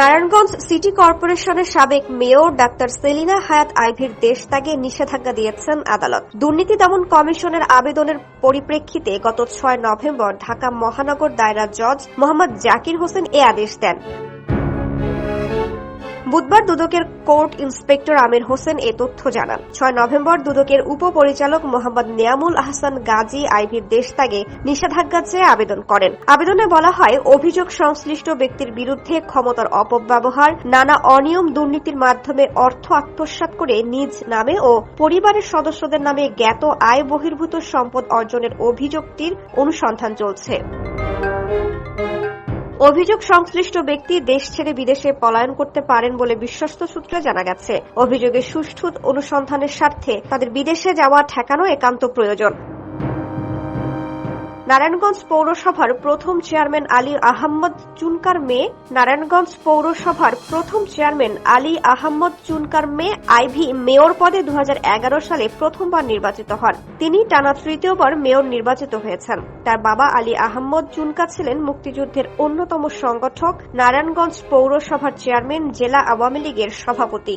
Narayanganj city কর্পোরেশনের সাবেক mayor doctor Selina হায়াত আইভির দেশ ত্যাগে নিষেধাজ্ঞা দিয়েছেন আদালত। দুর্নীতি দমন কমিশনের আবেদনের পরিপ্রেক্ষিতে গত ছয় নভেম্বর ঢাকা মহানগর দায়রা জজ মোহাম্মদ জাকির হোসেন এ আদেশ দেন। বুধবার দুদকের কোর্ট ইন্সপেক্টর আমির হোসেন এ তথ্য জানান। ছয় নভেম্বর দুদকের উপপরিচালক মোহাম্মদ নিয়ামুল আহসান গাজী আইভির দেশ ত্যাগে নিষেধাজ্ঞা চেয়ে আবেদন করেন। আবেদনে বলা হয়, অভিযোগ সংশ্লিষ্ট ব্যক্তির বিরুদ্ধে ক্ষমতার অপব্যবহার, নানা অনিয়ম দুর্নীতির মাধ্যমে অর্থ আত্মসাৎ করে নিজ নামে ও পরিবারের সদস্যদের নামে জ্ঞাত আয় বহির্ভূত সম্পদ অর্জনের অভিযোগটির অনুসন্ধান চলছে। অভিযোগ সংশ্লিষ্ট ব্যক্তি দেশ ছেড়ে বিদেশে পলায়ন করতে পারেন বলে বিশ্বস্ত সূত্রে জানা গেছে। অভিযোগের সুষ্ঠু অনুসন্ধানের স্বার্থে তাদের বিদেশে যাওয়া ঠেকানো একান্ত প্রয়োজন। নারায়ণগঞ্জ পৌরসভার প্রথম চেয়ারম্যান আলী আহম্মদ চুনকার মেয়ে, নারায়ণগঞ্জ পৌরসভার প্রথম চেয়ারম্যান আলী আহম্মদ চুনকার মেয়ে আইভি মেয়র পদে দু হাজার এগারো সালে প্রথমবার নির্বাচিত হন। তিনি টানা তৃতীয়বার মেয়র নির্বাচিত হয়েছেন। তার বাবা আলী আহম্মদ চুনকা ছিলেন মুক্তিযুদ্ধের অন্যতম সংগঠক, নারায়ণগঞ্জ পৌরসভার চেয়ারম্যান, জেলা আওয়ামী লীগের সভাপতি।